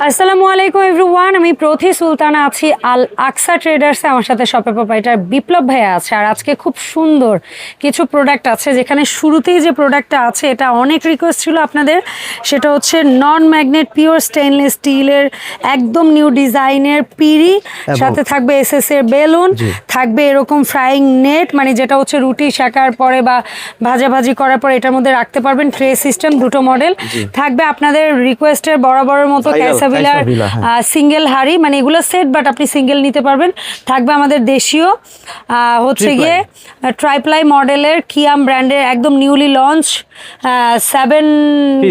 আসসালামু আলাইকুম এভরিওয়ান আমি প্রথি সুলতানা আছি আল আকসা ট্রেডার্সে। আমার সাথে শপে প্রোপাইটার বিপ্লব ভাইয়া আছে আর আজকে খুব সুন্দর কিছু প্রোডাক্ট আছে। যেখানে শুরুতেই যে প্রোডাক্টটা আছে এটা অনেক রিকোয়েস্ট ছিল আপনাদের। সেটা হচ্ছে নন ম্যাগনেট পিওর স্টেনলেস স্টিলের একদম নিউ ডিজাইনের পিড়ি। সাথে থাকবে এসএস এর বেলুন থাকবে এরকম ফ্রাইং নেট মানে যেটা হচ্ছে রুটি শেখার পরে বা ভাজাভাজি করার পরে এটার মধ্যে রাখতে পারবেন। ট্রে সিস্টেম দুটো মডেল থাকবে আপনাদের রিকোয়েস্টের বরাবরের মতো ক্যাসাবিলার হ্যাঁ। সিঙ্গেল হাড়ি মানে এগুলো সেট বাট আপনি সিঙ্গেল নিতে পারবেন থাকবে আমাদের দেশীয় হচ্ছে। গিয়ে ট্রাইপ্লাই মডেলের কিয়াম ব্র্যান্ডের একদম নিউলি লঞ্চ সেভেন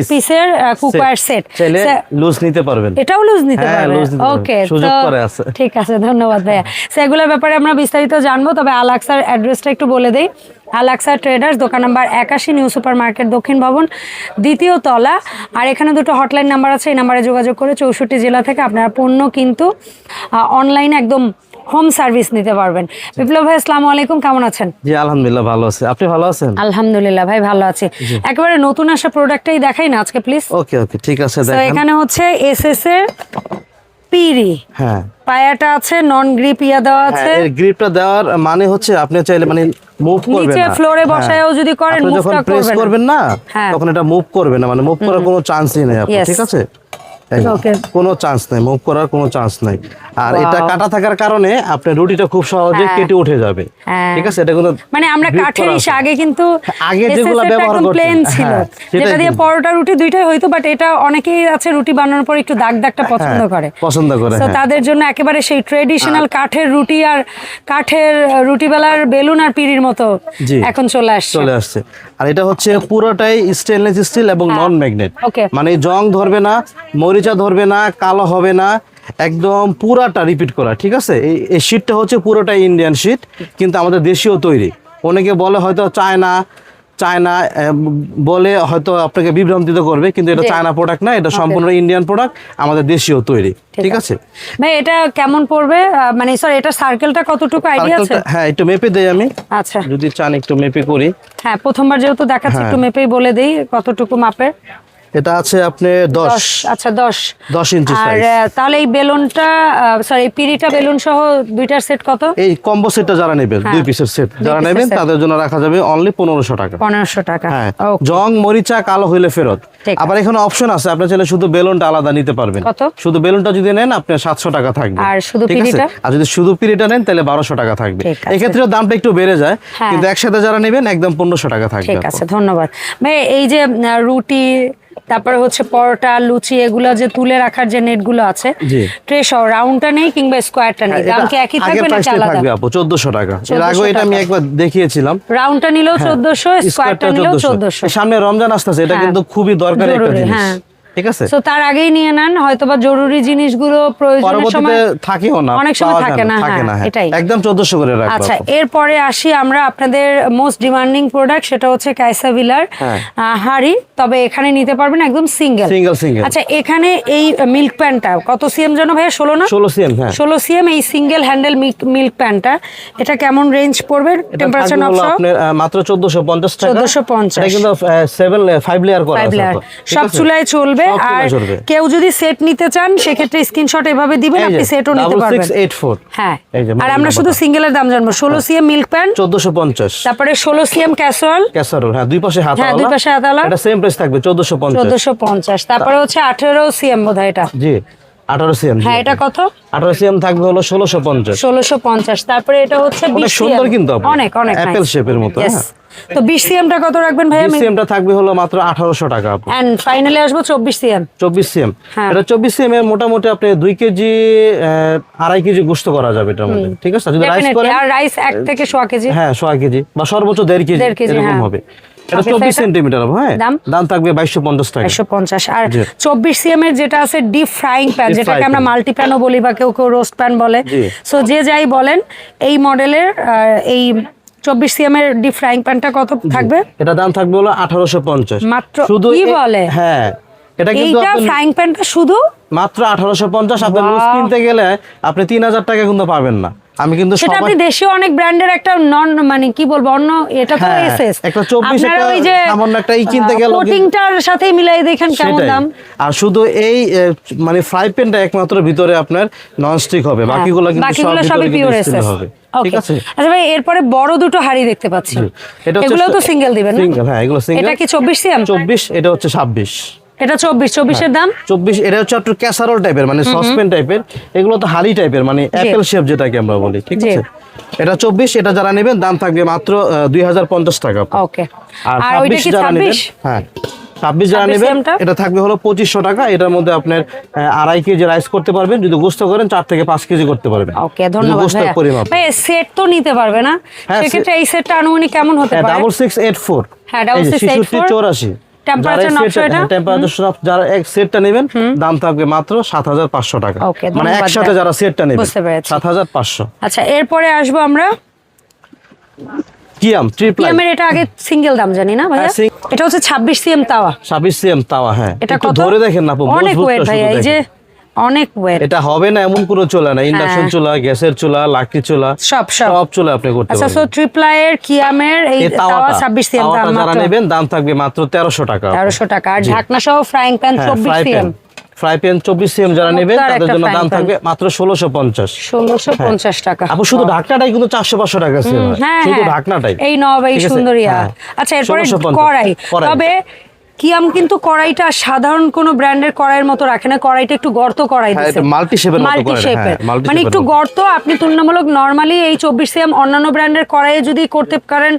পিসের কুকওয়্যার সেট লুজ নিতে পারবেন এটাও লুজ নিতে হ্যাঁ। ওকে আছে। ঠিক আছে ধন্যবাদ ভাইয়া সেগুলোর ব্যাপারে আমরা বিস্তারিত জানব তবে আলাক্সার অ্যাড্রেসটা একটু বলে দেই আলাক্সা ট্রেডার্স দোকান নাম্বার একাশি নিউ সুপার মার্কেট দক্ষিণ ভবন দ্বিতীয় তলা। আর এখানে দুটো হটলাইন নাম্বার আছে এই নাম্বারে যোগাযোগ করে চৌষট্টি জেলা থেকে আপনারা পণ্য কিন্তু অনলাইনে একদম হোম সার্ভিস নিতে পারবেন। বিপ্লব ভাই আসসালামু আলাইকুম কেমন আছেন? জি আলহামদুলিল্লাহ ভালো আছে। আপনি ভালো আছেন? আলহামদুলিল্লাহ ভাই ভালো আছি। একেবারে নতুন আসা প্রোডাক্টটাই দেখাই না আজকে প্লিজ ওকে ওকে ঠিক আছে তো এখানে হচ্ছে এসএস এর পিরি হ্যাঁ। পায়াটা আছে নন গ্রিপ ইয়া দেওয়া আছে। হ্যাঁ, এর গ্রিপটা দেওয়ার মানে হচ্ছে আপনি চাইলে মানে মুভ করবেন নিচে ফ্লোরে হ্যাঁ। বসায়ও যদি করেন মুভটা করবেন না। হ্যাঁ। তখন এটা মুভ করবে না মানে মুভ করার কোনো চান্সই নেই আপনার ঠিক আছে. কোনো চান্স নাই মুভ করার কোনো চান্স নাই। আর এটা. কাটা থাকার কারণে আপনার রুটিটা খুব সহজে হ্যাঁ। কেটে উঠে যাবে। হ্যাঁ। ঠিক আছে? এটা কোনো মানে আমরা কাঠের। আগে কিন্তু আগে যেগুলো ব্যবহার করতেন, ছিল। হ্যাঁ, যেটা দিয়ে পরোটা রুটি দুইটাই হইতো বাট এটা অনেকেই আছে রুটি বানানোর পর একটু দাগ দাগটা পছন্দ করে। পছন্দ করে, তো। তাদের জন্য একেবারে সেই ট্রেডিশনাল কাঠের রুটি আর কাঠের রুটি বেলার বেলুন আর পিড়ির মতো এখন চলে আসছে। চলে আসছে। আর এটা হচ্ছে পুরোটাই স্টেনলেস স্টিল এবং নন ম্যাগনেট। মানে জং ধরবে না মরিচা ধরবে না কালো হবে না একদম পুরাটা রিপিট করা ঠিক আছে? এই এই শীটটা হচ্ছে পুরোটাই ইন্ডিয়ান শীট কিন্তু আমাদের দেশীয় তৈরি। অনেকে বলে হয়তো চায়না চায়না বলে হয়তো আপনাকে বিভ্রান্তিত করবে কিন্তু এটা চায়না প্রোডাক্ট না এটা সম্পূর্ণ ইন্ডিয়ান প্রোডাক্ট আমাদের দেশীয় তৈরি ঠিক আছে। ভাই এটা কেমন পড়বে? মানে স্যার এটা সার্কেলটা কতটুকু আইডিয়া আছে? হ্যাঁ একটু মেপে দেই আমি। আচ্ছা। যদি চান একটু মেপে করি। হ্যাঁ প্রথমবার যেহেতু দেখাচ্ছি হ্যাঁ। একটু মেপেই বলে দেই কতটুকু মাপের। এটা আছে আপনি দশ। দশ আচ্ছা দশ। দশ ইঞ্চি আর সাইজ তাহলে এই বেলুনটা সরি পিড়িটা বেলুন সহ দুইটার সেট কত? এই কম্বো সেটটা যারা নেবেন হ্যাঁ। দুই পিসের সেট যারা নেবেন তাদের জন্য রাখা যাবে অনলি পনেরোশো টাকা। পনেরোশো টাকা। হ্যাঁ জং মরিচা কালো হইলে ফেরত। আবার এখানে অপশন আছে আপনি চাইলে শুধু বেলুনটা আলাদা নিতে পারবেন। কত? শুধু বেলুনটা যদি নেন আপনার সাতশো টাকা থাকবে। আর শুধু? পিড়িটা? আর যদি শুধু পিড়িটা নেন তাহলে বারোশো টাকা থাকবে। আছে। এক্ষেত্রে দামটা একটু বেড়ে যায় হ্যাঁ। কিন্তু একসাথে যারা নেবেন একদম পনেরোশো টাকা থাকবে ঠিক আছে ধন্যবাদ। ভাই এই যে রুটি তারপরে হচ্ছে পরোটা লুচি এগুলো যে তুলে রাখার যে নেটগুলো আছে। ট্রে সহ রাউন্ডটা নেই কিংবা স্কোয়ারটা নেই। হ্যাঁ, দাম কি একই থাকবে না আলাদা? থাকবে আপু চোদ্দশো টাকা। এর আগে এটা আমি একবার দেখিয়েছিলাম। রাউন্ডটা নিলেও 1400 স্কোয়ারটা স্কোয়ারটা নিলেও 1400 সামনে রমজান আসতেছে এটা হ্যাঁ। কিন্তু খুবই দরকারি একটা জিনিস। হ্যাঁ। ঠিক আছে? তো তার আগেই নিয়ে নেন হয়তোবা জরুরি জিনিসগুলো প্রয়োজনের সময় থাকেও না অনেক সময় থাকে না, হ্যাঁ, হ্যাঁ। এটাই। একদম চোদ্দশো করে রাখব আচ্ছা এরপরে আসি আমরা আপনাদের মোস্ট ডিমান্ডিং প্রোডাক্ট সেটা হচ্ছে কাইসা হ্যাঁ। হাড়ি। তবে এখানে নিতে পারবেন একদম সিঙ্গেল Single, single। আচ্ছা এখানে এই মিল্ক প্যানটা কত সিএম যেন ভাইয়া? ষোলো না? ষোলো সিএম হ্যাঁ। ষোলো সিএম এই সিঙ্গেল হ্যান্ডেল মিল্ক প্যানটা এটা কেমন রেঞ্জ পড়বে? টেম্পারেচার নকশা আপনার মাত্র চোদ্দশো পঞ্চাশ টাকা। 1450 এটা কিন্তু সেভেন ফাইভ লেয়ার করা আছে সব? চুলায় চলবে আর কেউ যদি সেট নিতে চান সেক্ষেত্রে স্ক্রিনশট এভাবে দিবেন আপনি সেটও নিতে পারবেন। হ্যাঁ। আর আমরা শুধু। সিঙ্গেলের দাম জানব। ষোলো সিএম মিল্ক প্যান চোদ্দশো পঞ্চাশ। তারপরে ষোলো সিএম ক্যাসরল। ক্যাসারোল হ্যাঁ দুই পাশে হাত হ্যাঁ, দুই পাশে হাতওয়ালা। এটা সেম প্রাইস থাকবে চোদ্দশো পঞ্চাশ। চোদ্দশো পঞ্চাশ। তারপরে হচ্ছে আঠেরো সিএম বোধ হয় এটা। জি আঠারো সিএম হ্যাঁ এটা কত? আঠারো সিএম থাকবে হলো ষোলোশো পঞ্চাশ। ষোলোশো পঞ্চাশ। তারপরে এটা হচ্ছে অনেক 20 সুন্দর কিন্তু অনেক অনেক shape এর মতো, হ্যাঁ। তো বিশ সিএমটা কত রাখবেন ভাইয়া? সিএমটা থাকবে হলো মাত্র আঠারোশো টাকা আপু। অ্যান্ড ফাইনালি আসব চব্বিশ সিএম। চব্বিশ সিএম। হ্যাঁ। এটা চব্বিশ সিএম এর মোটামুটি আপনি দুই কেজি আড়াই কেজি গোস্ত করা যাবে এটার মধ্যে। ঠিক আছে? যদি রাইস করেন আর রাইস এক থেকে সোয়া কেজি। হ্যাঁ সোয়া কেজি বা সর্বোচ্চ দেড় কেজি দেড় কেজি, এরকম হ্যাঁ। হবে। এটা Okay, চব্বিশ তো এটা- সেন্টিমিটার হ্যাঁ? দাম? দাম থাকবে বাইশশো পঞ্চাশ টাকা। একশো পঞ্চাশ। আর জি। চব্বিশ সিএম এর যেটা আছে ডিপ ফ্রাইং প্যান যেটাকে আমরা। মাল্টি প্যানও বলি বা কেউ কেউ রোস্ট প্যান বলে। সো যে যাই বলেন এই মডেলের এই চব্বিশ সিএম এর ডিপ ফ্রাইং প্যানটা কত থাকবে? এটা দাম থাকবে হলো আঠারোশো পঞ্চাশ। মাত্র শুধু কি বলে? হ্যাঁ এটা কিন্তু এইটা ফ্রাইং প্যানটা শুধু? মাত্র আঠারোশো পঞ্চাশ আপনি লুজ কিনতে গেলে আপনি তিন হাজার টাকা কিন্তু পাবেন না। আমি কিন্তু সেটা আপনি দেশীয় অনেক ব্র্যান্ডের একটা নন মানে কি বলব অন্য এটা তো হ্যাঁ, এসএস একটা 24 একটা সামান্য একটা ই কিনতে কোটিংটার সাথে মিলাই দেখেন কেমন দাম। আর শুধু এই মানে ফ্রাই প্যানটা একমাত্র ভিতরে আপনার নন স্টিক হবে বাকিগুলো কিন্তু সব হ্যাঁ, বাকিগুলো ভিতরে কিন্তু হবে। ঠিক আছে? আচ্ছা ভাই এরপরে বড় দুটো হাড়ি দেখতে পাচ্ছি। এটা হচ্ছে এগুলো তো সিঙ্গেল দিবেন সিঙ্গেল হ্যাঁ এগুলো সিঙ্গেল এটা কি চব্বিশ সিএম? চব্বিশ এটা হচ্ছে ছাব্বিশ। এটা চব্বিশ চব্বিশের দাম? চব্বিশ এটা হচ্ছে একটু ক্যাসারোল টাইপের মানে সসপেন টাইপের এগুলো তো হাড়ি টাইপের মানে অ্যাপেল শেপ যেটাকে আমরা বলি ঠিক আছে? এটা চব্বিশ এটা যারা নেবেন দাম থাকবে মাত্র দুই হাজার পঞ্চাশ টাকা। ওকে আর আর ছাব্বিশ যারা নেবেন হ্যাঁ। ছাব্বিশ যারা নেবেন। এটা থাকবে হলো পঁচিশশো টাকা। এটার মধ্যে আপনার আড়াই কেজি রাইস করতে পারবেন। যদি গোস্ত করেন চার থেকে পাঁচ কেজি করতে পারবেন। ওকে ধন্যবাদ পরিমাপ। সেট তো নিতে পারবে না। হ্যাঁ, সেক্ষেত্রে এই সেটটা আনুমানিক কেমন হতে পারে? ডাবল সিক্স এইট ফোর হ্যাঁ, eight four। চৌরাশি। যারা এক সেটটা নেবেন দাম থাকবে মাত্র সাত হাজার পাঁচশো টাকা। মানে একসাথে যারা সেটটা নেবেন সাত হাজার পাঁচশো। আচ্ছা এরপরে আসব আমরা কিয়াম ট্রিপলাই পিএমের এটা আগে সিঙ্গেল দাম জানি না ভাইয়া? হ্যাঁ, এটা হচ্ছে ছাব্বিশ সিএম তাওয়া। ছাব্বিশ সিএম তাওয়া হ্যাঁ। এটা কত? ধরে দেখেন না অনেক ওয়েট ভাইয়া এই যে অনেক ওয়েট এটা হবে না এমন কোনো চুলা না ইন্ডাকশন হ্যাঁ। চুলা গ্যাসের চুলা লাকড়ি চুলা সব সব। চুলা আপনি করতে আচ্ছা সো পারবেন কিয়ামের এই তাওয়া তাওয়াটা ছাব্বিশ সিএম দাম তাওয়াটা যারা নেবেন দাম থাকবে মাত্র তেরোশো টাকা। তেরোশো টাকা। আর ঢাকনা সহ ফ্রাইং প্যান হ্যাঁ চব্বিশ fry pan CM fry pan চব্বিশ সিএম যারা নেবেন তাদের জন্য দাম থাকবে মাত্র ষোলোশো পঞ্চাশ। ষোলোশো পঞ্চাশ টাকা। আপু শুধু ঢাকনাটাই কিন্তু চারশো পাঁচশো টাকা হয়। হ্যাঁ শুধু হ্যাঁ। ঢাকনাটাই। এই নব এই ঠিক সুন্দরিয়া হ্যাঁ। আচ্ছা এরপরে 1650 কড়াই। কড়াই। তবে কিয়াম কিন্তু কড়াইটা সাধারণ কোন ব্র্যান্ডের কড়াইয়ের মতো রাখে না কড়াইটা একটু গর্ত কড়াই হ্যাঁ, shape এর মতো মাল্টি শেপের হ্যাঁ, মানে একটু গর্ত আপনি তুলনামূলক নরমালি এই চব্বিশ সিএম অন্যান্য ব্র্যান্ডের কড়াইয়ে যদি করতে পারেন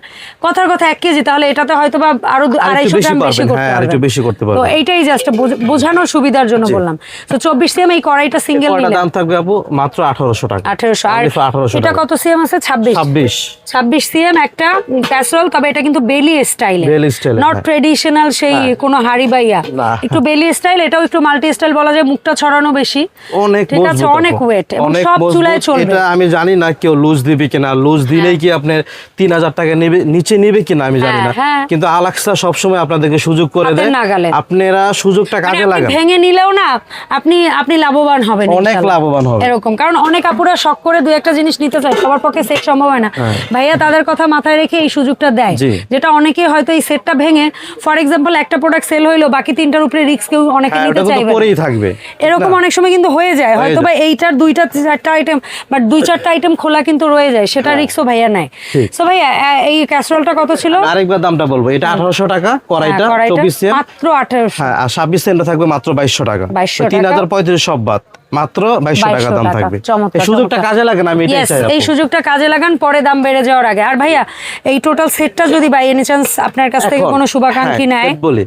কথার কথা এক কেজি তাহলে এটাতে হয়তো বা আরও আড়াইশো গ্রাম বেশি করতে হ্যাঁ, পারবেন। বেশি করতে পারবেন। তো। এইটাই জাস্ট বোঝানোর সুবিধার জন্য বললাম। তো চব্বিশ সিএম এই কড়াইটা সিঙ্গেল নিলে। দাম থাকবে আপু মাত্র আঠারোশো টাকা। আঠেরোশো। আর আঠারোশো এটা কত সিএম আছে? ছাব্বিশ। ছাব্বিশ। ছাব্বিশ সিএম একটা ক্যাসরোল তবে এটা কিন্তু বেলি স্টাইলে বেলি এ, নট হ্যাঁ। ট্রেডিশনাল সেই কোনো হাড়ি বাইয়া একটু বেলি স্টাইল এটাও একটু মাল্টি স্টাইল বলা যায় মুখটা ছড়ানো বেশি। অনেক ঠিক আছে অনেক ওয়েট সব চুলায় চলবে। এটা আমি জানি না কেউ লুজ দিবে কিনা। লুজ দিলেই কি আপনার তিন হাজার টাকা নেবে নিচে নেবে কিনা আমি জানি হ্যাঁ, না। হ্যাঁ। কিন্তু আলাক্সা সবসময় আপনাদেরকে সুযোগ করে দেয়। আপনারা সুযোগটা মানে কাজে লাগান। ভেঙে নিলেও না আপনি আপনি লাভবান হবেন অনেক লাভবান হবেন। এরকম। কারণ অনেক আপুরা শখ করে দুই একটা জিনিস নিতে চায় সবার পক্ষে সেট সম্ভব হয় না। ভাইয়া তাদের কথা মাথায় রেখে এই সুযোগটা দেয় হ্যাঁ। যেটা অনেকে হয়তো এই সেটটা ভেঙে ফর এক্সাম্পল একটা প্রোডাক্ট সেল হইল বাকি তিনটার উপরে রিস্ক কেউ অনেকে হ্যাঁ, নিতে চাইবে। পরেই থাকবে। এরকম অনেক সময় কিন্তু হয়ে যায় হয়তো বা এইটার দুইটা চারটা আইটেম বাট দুই চারটা আইটেম খোলা কিন্তু রয়ে যায় সেটা রিক্সও ভাইয়া নেয়। সো ভাইয়া এই ক্যাসরোলটা কত ছিল? আরেকবার দামটা বলব। এটা আঠারোশো টাকা কড়াইটা 24 সেন্ট মাত্র আঠারোশো। হ্যাঁ আর ছাব্বিশ সেন্টটা থাকবে মাত্র বাইশশো টাকা। 2200 তিন হাজার টাকা। পঁয়ত্রিশ সব বাদ। মাত্র বাইশশো টাকা দাম থাকবে। এই সুযোগটা কাজে লাগান আমি এটাই চাই এই সুযোগটা কাজে লাগান পরে দাম বেড়ে যাওয়ার আগে। আর ভাইয়া এই টোটাল সেটটা যদি বাই এনি চান্স আপনার কাছ থেকে কোনো শুভাকাঙ্ক্ষী হ্যাঁ, নেয় বলি।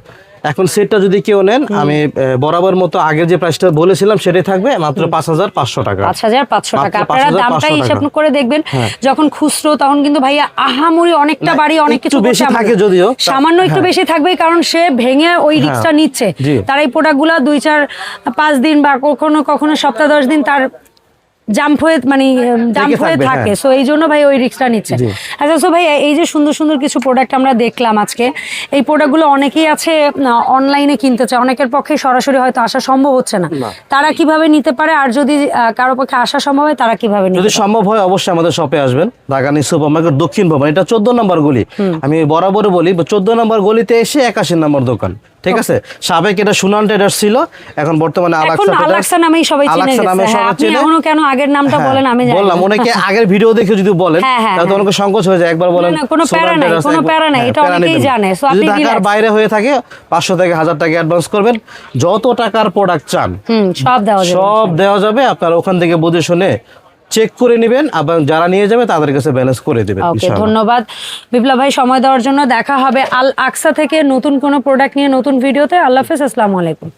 এখন সেটটা যদি কেউ নেন আমি বরাবর মতো আগের যে প্রাইসটা বলেছিলাম সেটাই থাকবে মাত্র পাঁচ হাজার পাঁচশো টাকা। পাঁচ হাজার পাঁচশো টাকা। আপনারা 5,500 দামটা হিসাব করে দেখবেন যখন খুচরো তখন কিন্তু ভাইয়া আহামরি অনেকটা বাড়ি অনেক কিছু বেশি থাকে যদিও। সামান্য একটু হ্যাঁ। বেশি থাকবে কারণ সে ভেঙে ওই রিক্সটা নিচ্ছে। তার এই প্রোডাক্টগুলো দুই চার পাঁচ দিন বা কখনো কখনো সপ্তাহ দশ দিন তার জাম্প হয়ে মানে জাম্প থেকে হয়ে থাকে। হ্যাঁ। সো এই জন্য ভাই ওই রিক্সটা নিচ্ছে। আচ্ছা সো ভাই এই যে সুন্দর সুন্দর কিছু প্রোডাক্ট আমরা দেখলাম আজকে এই প্রোডাক্টগুলো অনেকেই আছে অনলাইনে কিনতে চায়। অনেকের পক্ষে সরাসরি হয়তো আসা সম্ভব হচ্ছে না। তারা কীভাবে নিতে পারে? আর যদি কারও পক্ষে আসা সম্ভব হয় তারা কীভাবে নিতে যদি সম্ভব হয় অবশ্যই আমাদের শপে আসবেন। দাগানি সুপার মার্কেট দক্ষিণ ভবন। এটা চোদ্দ নম্বর গলি। আমি বরাবর বলি চোদ্দ নম্বর গলিতে এসে একাশি নম্বর দোকান। ঠিক আছে? সাবেক এটা সুনান ট্রেডার্স ছিল এখন বর্তমানে আলাক্সা আলাক্সা নামেই সবাই চিনে গেছে। নামে হ্যাঁ, সবাই আপনি কেন আগের নামটা হ্যাঁ, বলেন আমি জানি। বললাম অনেকে আগের ভিডিও দেখে যদি বলেন হ্যাঁ, তাহলে অনেকে সংকোচ হয়ে যায়। একবার বলেন না, কোনো প্যারা নাই, কোনো প্যারা নাই, এটা অনেকেই জানে, so যদি আপনি ঢাকার বাইরে হয়ে থাকে পাঁচশো থেকে হাজার টাকা অ্যাডভান্স করবেন। যত টাকার প্রোডাক্ট চান সব দেওয়া যাবে সব দেওয়া যাবে। আপনার ওখান থেকে বুঝে শুনে চেক করে নেবেন এবং যারা নিয়ে যাবে তাদের কাছে ব্যালেন্স করে দেবেন ওকে ধন্যবাদ। বিপ্লব ভাই সময় দেওয়ার জন্য দেখা হবে আল আকসা থেকে নতুন কোনো প্রোডাক্ট নিয়ে নতুন ভিডিওতে আল্লাহ হাফেজ আসসালামু আলাইকুম।